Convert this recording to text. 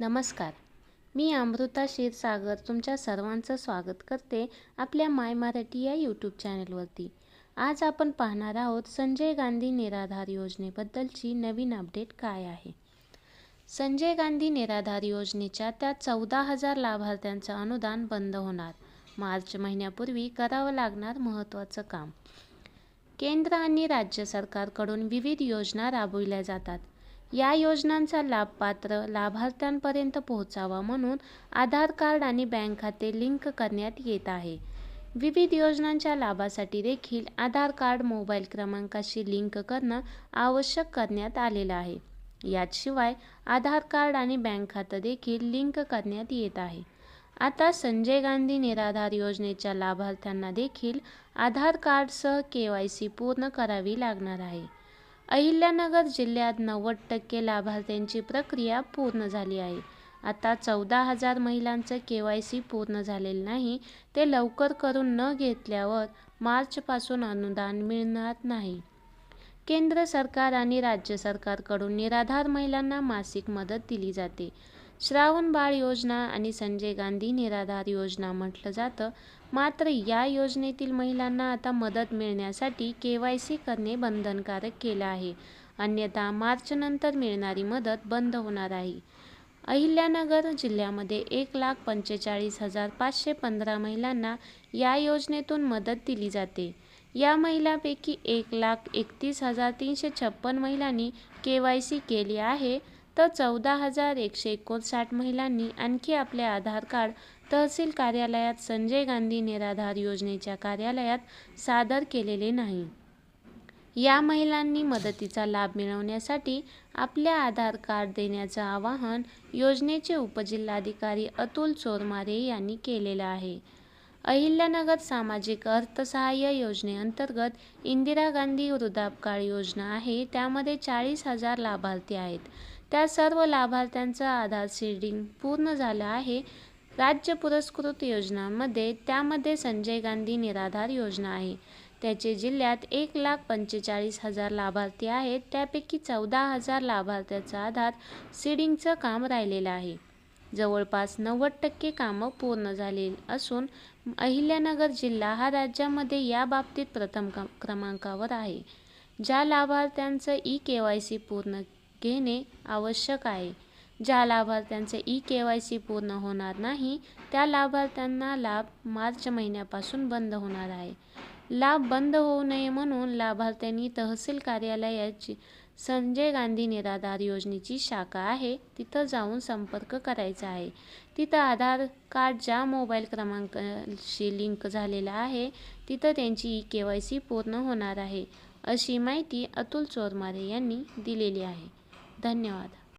नमस्कार. मी अमृता क्षीरसागर तुमच्या सर्वांचं स्वागत करते आपल्या माय मराठी या यूट्यूब चॅनलवरती. आज आपण पाहणार आहोत संजय गांधी निराधार योजनेबद्दलची नवीन अपडेट काय आहे? संजय गांधी निराधार योजनेच्या त्या चौदा हजार लाभार्थ्यांचं अनुदान बंद होणार. मार्च महिन्यापूर्वी करावं लागणार महत्त्वाचं काम. केंद्र आणि राज्य सरकारकडून विविध योजना राबविल्या जातात. या योजनांचा लाभ पात्र लाभार्थ्यांपर्यंत पोहोचावा म्हणून आधार कार्ड आणि बँक खाते लिंक करण्यात येत आहे. विविध योजनांच्या लाभासाठी देखील आधार कार्ड मोबाईल क्रमांकाशी लिंक करणं आवश्यक करण्यात आलेलं आहे. याशिवाय आधार कार्ड आणि बँक खातं देखील लिंक करण्यात येत आहे. आता संजय गांधी निराधार योजनेच्या लाभार्थ्यांना देखील आधार कार्डसह के वाय सी पूर्ण करावी लागणार आहे. अहिल्यानगर जिल्ह्यात नव्वद टक्के लाभार्थ्यांची प्रक्रिया पूर्ण झाली आहे. आता चौदा हजार महिलांचं के वाय सी पूर्ण झालेलं नाही ते लवकर करून न घेतल्यावर मार्चपासून अनुदान मिळणार नाही. केंद्र सरकार आणि राज्य सरकारकडून निराधार महिलांना मासिक मदत दिली जाते. श्रावण बाळ योजना आणि संजय गांधी निराधार योजना म्हटलं जातं. मात्र या योजनेतील महिलांना आता मदत मिळण्यासाठी के वाय सी करणे बंधनकारक केलं आहे. अन्यथा मार्चनंतर मिळणारी मदत बंद होणार आहे. अहिल्यानगर जिल्ह्यामध्ये एक लाख पंचेचाळीस हजार पाचशे पंधरा महिलांना या योजनेतून मदत दिली जाते. या महिलांपैकी एक लाख एकतीस हजार तीनशे छप्पन महिलांनी के वाय सी केली आहे. तर चौदा हजार एकशे एकोणसाठ महिलांनी आणखी आपले आधार कार्ड तहसील कार्यालयात संजय गांधी निराधार योजनेच्या कार्यालयात सादर केलेले नाही. या महिलांनी मदतीचा लाभ मिळवण्यासाठी आपले आधार कार्ड देण्याचं आवाहन योजनेचे उपजिल्हाधिकारी अतुल चोरमारे यांनी केलेलं आहे. अहिल्यानगर सामाजिक अर्थसहाय्य योजनेअंतर्गत इंदिरा गांधी वृद्धापकाळ योजना आहे. त्यामध्ये चाळीस हजार लाभार्थी आहेत. त्या सर्व लाभार्थ्यांचं आधार सीडिंग पूर्ण झालं आहे. राज्य पुरस्कृत योजनांमध्ये त्यामध्ये संजय गांधी निराधार योजना आहे. त्याचे जिल्ह्यात एक लाख पंचेचाळीस हजार लाभार्थी आहेत. त्यापैकी चौदा हजार लाभार्थ्याचा आधार सीडिंगचं काम राहिलेलं आहे. जवळपास नव्वद टक्के कामं पूर्ण झाले असून अहिल्यानगर जिल्हा हा राज्यामध्ये या बाबतीत प्रथम क्रमांकावर आहे. ज्या लाभार्थ्यांचं ई के वाय सी पूर्ण घेणे आवश्यक आहे. ज्या लाभार्थ्यांचे ई के वाय सी पूर्ण होणार नाही त्या लाभार्थ्यांना लाभ मार्च महिन्यापासून बंद होणार आहे. लाभ बंद होऊ नये म्हणून लाभार्थ्यांनी तहसील कार्यालयाची संजय गांधी निराधार योजनेची शाखा आहे तिथं जाऊन संपर्क करायचा आहे. तिथं आधार कार्ड ज्या मोबाईल क्रमांकाशी लिंक झालेला आहे तिथं त्यांची ई के वाय सी पूर्ण होणार आहे अशी माहिती अतुल चोरमारे यांनी दिलेली आहे. धन्यवाद.